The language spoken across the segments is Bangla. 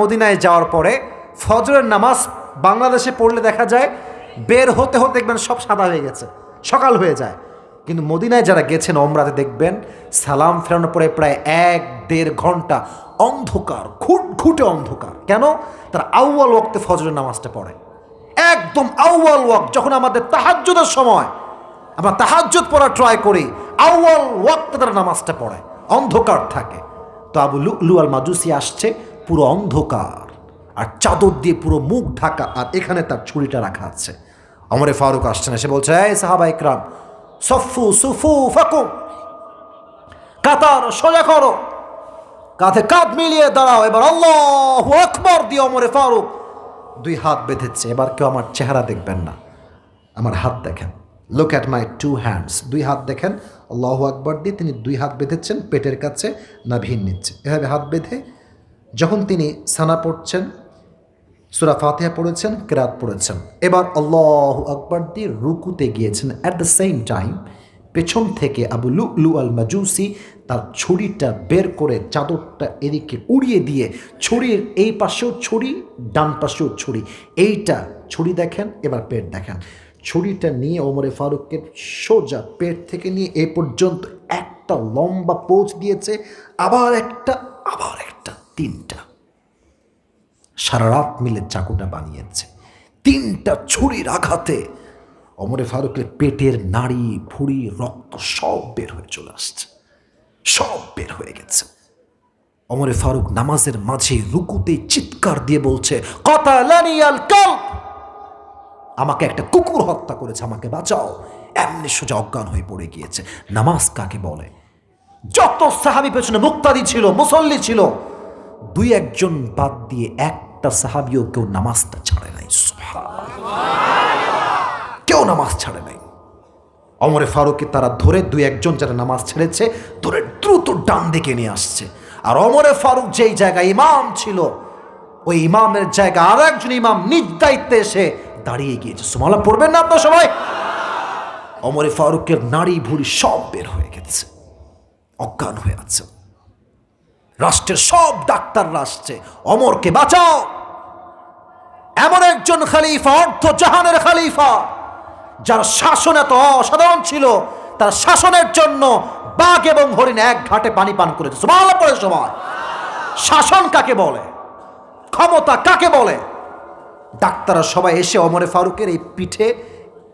মদিনায় যাওয়ার পরে ফজরের নামাজ বাংলাদেশে পড়লে দেখা যায় বের হতে হতে দেখবেন সব সাদা হয়ে গেছে, সকাল হয়ে যায়। কিন্তু মদিনায় যারা গেছেন অমরাতে দেখবেন সালাম ফেরানোর পরে প্রায় এক দেড় ঘণ্টা অন্ধকার, খুট খুঁটে অন্ধকার। কেন? তারা আউয়াল ওয়াক্তে ফজরের নামাজটা পড়ে। একদম আউয়াল ওয়াক যখন আমাদের তাহাজ্জুদের সময়, আমরা তাহাজ্জুদ পড়া ট্রাই করি, আউয়াল ওয়াক্তে তারা নামাজটা পড়ে, অন্ধকার থাকে। তো আবু লু আল মাজুসি আসছে পুরো অন্ধকার আর চাদর দিয়ে পুরো মুখ ঢাকা আর এখানে তার ছুরিটা রাখা আছে। অমরে ফারুক আসছে না সে বলছে, এই সাহাবা ইকরাম সফু সুফু ফাকুম কাতার সোজা করো, কাঁধে কাঁধ মিলিয়ে দাঁড়াও, এবার আল্লাহ আকবর দিয়ে অমরে ফারুক দুই হাত বেঁধেছে, এবার কেউ আমার চেহারা দেখবেন না, আমার হাত দেখেন look at my two hands দুই হাত দেখেন, আল্লাহ আকবর দিয়ে তিনি দুই হাত বেঁধেছেন, পেটের কাছে নাভিন নিচ্ছে এভাবে হাত বেঁধে যখন তিনি সানা পড়ছেন, সুরা ফাতেহা পড়েছেন, কেরাত পড়েছেন, এবার আল্লাহ আকবর দিয়ে রুকুতে গিয়েছেন। অ্যাট দ্য সেম টাইম পেছন থেকে আবু লু লু আল মাজুসি তার ছুরিটা বের করে চাদরটা এদিকে উড়িয়ে দিয়ে ছুরির এই পাশেও ছুরি, ডান পাশেও ছুরি। এইটা ছুরি দেখেন, এবার পেট দেখেন। ছুরিটা নিয়ে ওমরে ফারুককে সোজা পেট থেকে নিয়ে এ পর্যন্ত একটা লম্বা পোচ দিয়েছে, আবার একটা, আবার তিনটা। সারা রাত মিলে চাকুটা বানিয়েছে। তিনটা ছুরির আঘাতে অমরে ফারুকের পেটের নাড়ি, ভুড়ি, রক্ত সব বের হয়ে চলে আসছে। সব বের হয়ে গেছে। অমরে ফারুক নামাজের মাঝে রুকুতে চিৎকার দিয়ে বলছে কথা আমাকে একটা কুকুর হত্যা করেছে, আমাকে বাঁচাও। এমনি সোজা অজ্ঞান হয়ে পড়ে গিয়েছে। নামাজ কাকে বলে? যত সাহাবি পেছনে মুক্তাদি ছিল, মুসল্লি ছিল দুই একজন বাদ দিয়ে একটা সাহাবিও কেউ নামাজটা ছাড়ে নাই কেউ নামাজ ছাড়ে নাই। অমরে ফারুককে তারা ধরে দুই একজন যারা নামাজ ছেড়েছে, ধরে দ্রুত ডান দিকে নিয়ে আসছে। আর অমরে ফারুক যেই জায়গায় ইমাম ছিল, ওই ইমামের জায়গা আর একজন ইমাম নিজ দায়িত্বে এসে দাঁড়িয়ে গিয়েছে। সুমালা পড়বেন না আপনার সবাই? অমরে ফারুকের নাড়ি ভুড়ি সব বের হয়ে গেছে, অজ্ঞান হয়ে আছে। রাষ্ট্রের সব ডাক্তাররা আসছে। অমরকে বাঁচাও। এমন একজন খালিফা অর্ধ জাহানের খালিফা, যার শাসন এত অসাধারণ ছিল, তার শাসনের জন্য বাঘ এবং হরিণ এক ঘাটে পানি পান করেছে। সুবহানাল্লাহ পড়ে সময় শাসন কাকে বলে? ক্ষমতা কাকে বলে? ডাক্তাররা সবাই এসে অমরে ফারুকের এই পিঠে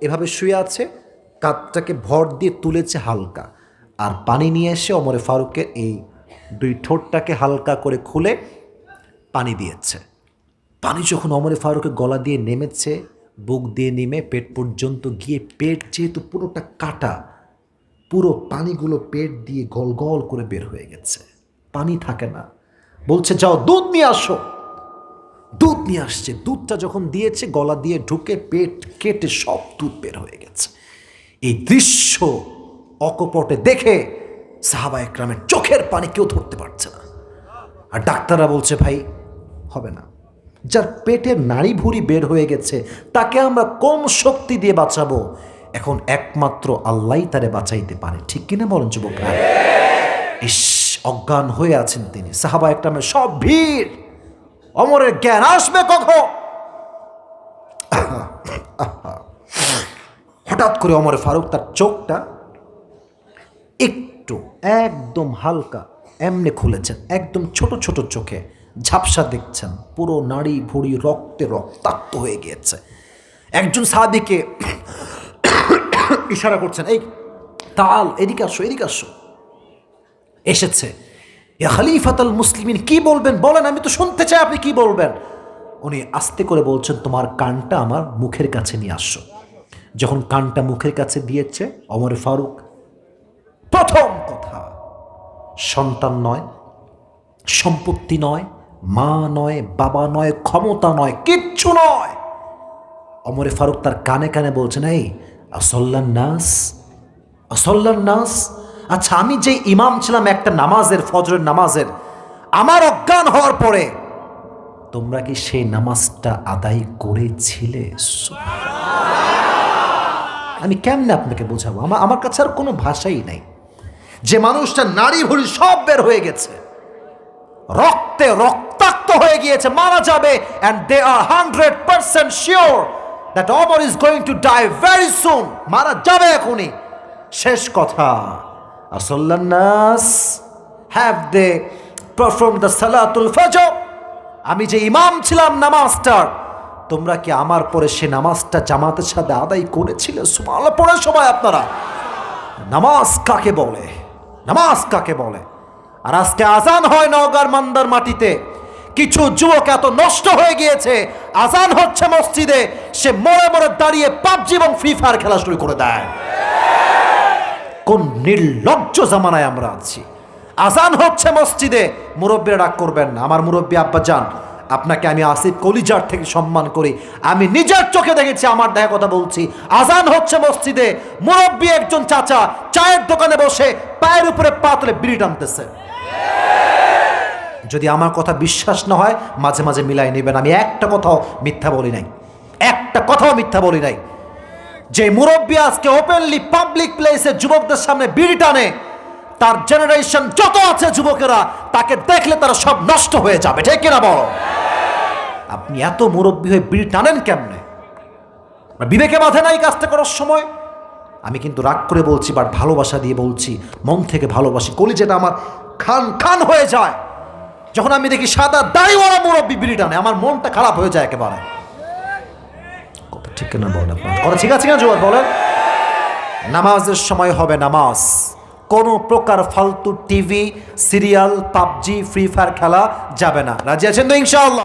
এভাবে শুয়ে আছে, কাঁধটাকে ভর দিয়ে তুলেছে হালকা। আর পানি নিয়ে এসে অমরে ফারুকের এই দুই ঠোঁটটাকে হালকা করে খুলে পানি দিয়েছে। পানি যখন অমরে ফারুকের গলা দিয়ে নেমেছে, বুক দিয়ে নেমে পেট পর্যন্ত গিয়ে পেট যেহেতু পুরোটা কাটা, পুরো পানিগুলো পেট দিয়ে গল গল করে বের হয়ে গেছে। পানি থাকে না। বলছে, যাও, দুধ নিয়ে আসো। দুধ নিয়ে আসছে। দুধটা যখন দিয়েছে, গলা দিয়ে ঢুকে পেট কেটে সব দুধ বের হয়ে গেছে। এই দৃশ্য অকপটে দেখে সাহাবা একরামের চোখের পানি কেউ ধরতে পারছে না। আর ডাক্তাররা বলছে, ভাই, হবে না। যার পেটের নাড়ি ভুড়ি বের হয়ে গেছে, তাকে আমরা কম শক্তি দিয়ে বাঁচাবো। এখন একমাত্র আল্লাহ তারে বাঁচাইতে পারে। ঠিক কিনা বলেন যুবক ইস, অজ্ঞান হয়ে আছেন তিনি। সাহাবা একরামের সব ভিড়, অমরের জ্ঞান আসবে কখন? হঠাৎ করে অমরে ফারুক তার চোখটা একটু একদম হালকা, এমনি খুলেছেন। একদম ছোট ছোট চোখে ঝাপসা দেখছেন। পুরো নাড়ি ভুড়ি রক্তে রক্তাক্ত হয়ে গিয়েছে। একজন সাহাবিকে ইশারা করছেন, এই, তাল, এদিকে আসো এদিকে আসো। এসেছে এ খালিফাতাল মুসলিমিন, কি বলবেন? বলেন, আমি তো শুনতে চাই আপনি কি বলবেন? উনি আস্তে করে বলছেন, তোমার কানটা আমার মুখের কাছে নিয়ে আসো। যখন কানটা মুখের কাছে দিয়েছে, অমর ফারুক প্রথম সন্তান নয়, সম্পত্তি নয়, মা নয়, বাবা নয়, ক্ষমতা নয়, কিচ্ছু নয়। অমরে ফারুক তার কানে কানে বলছেন, এই, আসল্লান নাস আসল্লান নাস। আচ্ছা আমি যে ইমাম ছিলাম একটা নামাজের, ফজরের নামাজের, আমার অজ্ঞান হওয়ার পরে তোমরা কি সেই নামাজটা আদায় করেছিলে? আমি কেমনে আপনাকে বোঝাবো? আমার আমার কাছে আর কোনো ভাষাই নাই। যে মানুষটা নারী ভুড়ি সব বের হয়ে গেছে। রক্তে রক্তাক্ত হয়ে গিয়েছে, মারা যাবে and they are hundred percent sure that Amar is going to die very soon মারা যাবে এখনই। শেষ কথা। আসল্লান্নাস হ্যাভ দে পারফর্ম দ্য সালাতুল ফজর আমি যে ইমাম ছিলাম নামাজটার, তোমরা কি আমার পরে সে নামাজটা জামাতের সাথে আদায় করেছিলে? সুমাল পড়ে সবাই আপনারা। নামাজ কাকে বলে? নামাজ কাকে বলে? আর আজকে আজান হয় নওগাঁর মান্দার মাটিতে। কিছু যুবক এত নষ্ট হয়ে গিয়েছে, আজান হচ্ছে মসজিদে, সে মরে মরে দাঁড়িয়ে পাবজি এবং ফ্রি ফায়ার খেলা শুরু করে দেয়। কোন নির্লজ্জ জামানায় আমরা আছি। আজান হচ্ছে মসজিদে, মুরব্বীরা ডাক করবেন না। আমার মুরব্বী আব্বা যান আপনাকে আমি আসিফ কলিজার থেকে সম্মান করি। আমি নিজের চোখে দেখেছি, আমার দেখা কথা বলছি। আজান হচ্ছে মসজিদে, মুরব্বী একজন চাচা চায়ের দোকানে বসে পায়ের উপরে পা তুলে বিড়ি টানতেছে। যদি আমার কথা বিশ্বাস না হয়, মাঝে মাঝে মিলাই নেবেন। আমি একটা কথাও মিথ্যা বলি নাই। একটা কথাও মিথ্যা বলি নাই। যে মুরব্বী আজকে ওপেনলি পাবলিক প্লেসে যুবকদের সামনে বিড়ি টানে, তার জেনারেশন যত আছে যুবকেরা, তাকে দেখলে তারা সব নষ্ট হয়ে যাবে। ঠিক কিনা বল? আপনি এত মুরব্বী হয়ে বিড়ি টানেন কেমনে? বিবেকে বাঁধে নাই কাজটা করার সময়? আমি কিন্তু রাগ করে বলছি, বাট ভালোবাসা দিয়ে বলছি, মন থেকে ভালোবাসি কলি যেটা আমার খান খান হয়ে যায়। যখন আমি দেখি সাদা দাড়িওয়ালা মুরব্বী বিড়ি টানে, আমার মনটা খারাপ হয়ে যায় একেবারে। ঠিক না বলেন আপনার? কথা ঠিক আছে না জোয়ার, বলেন। নামাজের সময় হবে নামাজ। কোনো প্রকার ফালতু TV, serial, PUBG, free fire খেলা যাবে না। রাজি আছেন তো ইনশাআল্লাহ?